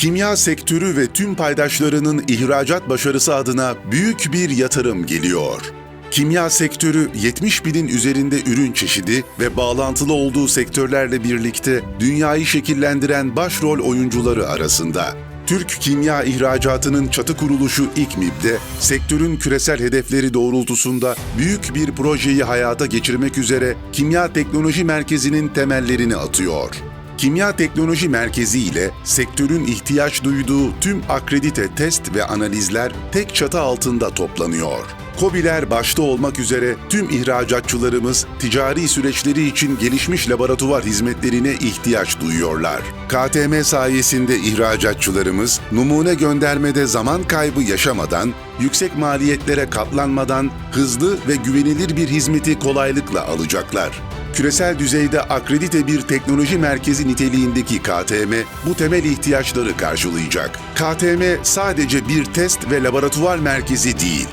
Kimya sektörü ve tüm paydaşlarının ihracat başarısı adına büyük bir yatırım geliyor. Kimya sektörü 70 binin üzerinde ürün çeşidi ve bağlantılı olduğu sektörlerle birlikte dünyayı şekillendiren başrol oyuncuları arasında. Türk kimya ihracatının çatı kuruluşu İKMİB'de sektörün küresel hedefleri doğrultusunda büyük bir projeyi hayata geçirmek üzere Kimya Teknoloji Merkezi'nin temellerini atıyor. Kimya Teknoloji Merkezi ile sektörün ihtiyaç duyduğu tüm akredite test ve analizler tek çatı altında toplanıyor. KOBİ'ler başta olmak üzere tüm ihracatçılarımız ticari süreçleri için gelişmiş laboratuvar hizmetlerine ihtiyaç duyuyorlar. KTM sayesinde ihracatçılarımız numune göndermede zaman kaybı yaşamadan, yüksek maliyetlere katlanmadan hızlı ve güvenilir bir hizmeti kolaylıkla alacaklar. Küresel düzeyde akredite bir teknoloji merkezi niteliğindeki KTM bu temel ihtiyaçları karşılayacak. KTM sadece bir test ve laboratuvar merkezi değil,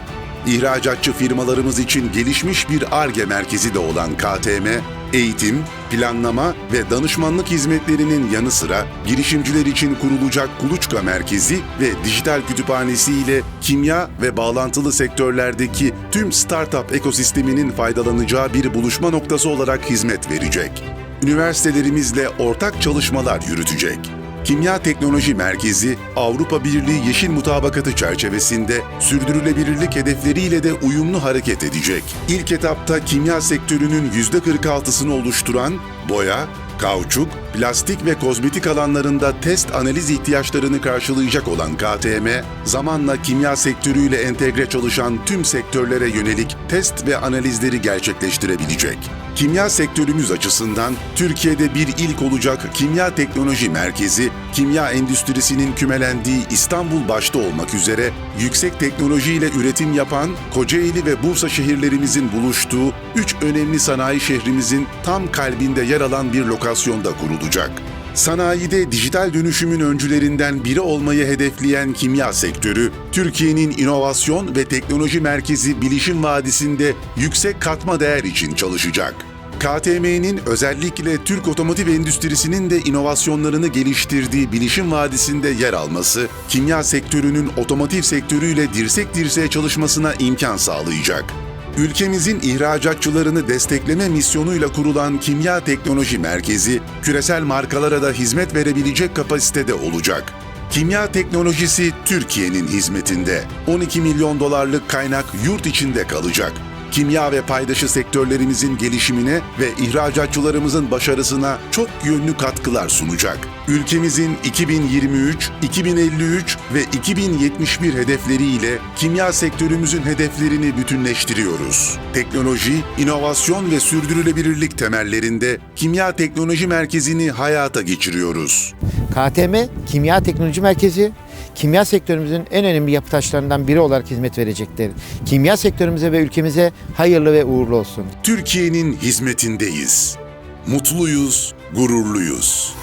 İhracatçı firmalarımız için gelişmiş bir ARGE merkezi de olan KTM, eğitim, planlama ve danışmanlık hizmetlerinin yanı sıra girişimciler için kurulacak Kuluçka Merkezi ve dijital kütüphanesi ile kimya ve bağlantılı sektörlerdeki tüm startup ekosisteminin faydalanacağı bir buluşma noktası olarak hizmet verecek. Üniversitelerimizle ortak çalışmalar yürütecek. Kimya Teknoloji Merkezi, Avrupa Birliği Yeşil Mutabakatı çerçevesinde sürdürülebilirlik hedefleriyle de uyumlu hareket edecek. İlk etapta kimya sektörünün %46'sını oluşturan boya, kauçuk, plastik ve kozmetik alanlarında test analiz ihtiyaçlarını karşılayacak olan KTM, zamanla kimya sektörüyle entegre çalışan tüm sektörlere yönelik test ve analizleri gerçekleştirebilecek. Kimya sektörümüz açısından Türkiye'de bir ilk olacak Kimya Teknoloji Merkezi, kimya endüstrisinin kümelendiği İstanbul başta olmak üzere yüksek teknolojiyle üretim yapan Kocaeli ve Bursa şehirlerimizin buluştuğu üç önemli sanayi şehrimizin tam kalbinde yer alan bir lokasyonda kurulacak. Sanayide dijital dönüşümün öncülerinden biri olmayı hedefleyen kimya sektörü, Türkiye'nin inovasyon ve teknoloji merkezi Bilişim Vadisi'nde yüksek katma değer için çalışacak. KTM'nin özellikle Türk otomotiv endüstrisinin de inovasyonlarını geliştirdiği Bilişim Vadisi'nde yer alması, kimya sektörünün otomotiv sektörüyle dirsek dirseğe çalışmasına imkan sağlayacak ülkemizin ihracatçılarını destekleme misyonuyla kurulan Kimya Teknoloji Merkezi, küresel markalara da hizmet verebilecek kapasitede olacak. Kimya teknolojisi Türkiye'nin hizmetinde. 12 milyon dolarlık kaynak yurt içinde kalacak. Kimya ve paydaşı sektörlerimizin gelişimine ve ihracatçılarımızın başarısına çok yönlü katkılar sunacak. Ülkemizin 2023, 2053 ve 2071 hedefleriyle kimya sektörümüzün hedeflerini bütünleştiriyoruz. Teknoloji, inovasyon ve sürdürülebilirlik temellerinde Kimya Teknoloji Merkezi'ni hayata geçiriyoruz. KTM Kimya Teknoloji Merkezi kimya sektörümüzün en önemli yapı taşlarından biri olarak hizmet verecektir. Kimya sektörümüze ve ülkemize hayırlı ve uğurlu olsun. Türkiye'nin hizmetindeyiz. Mutluyuz, gururluyuz.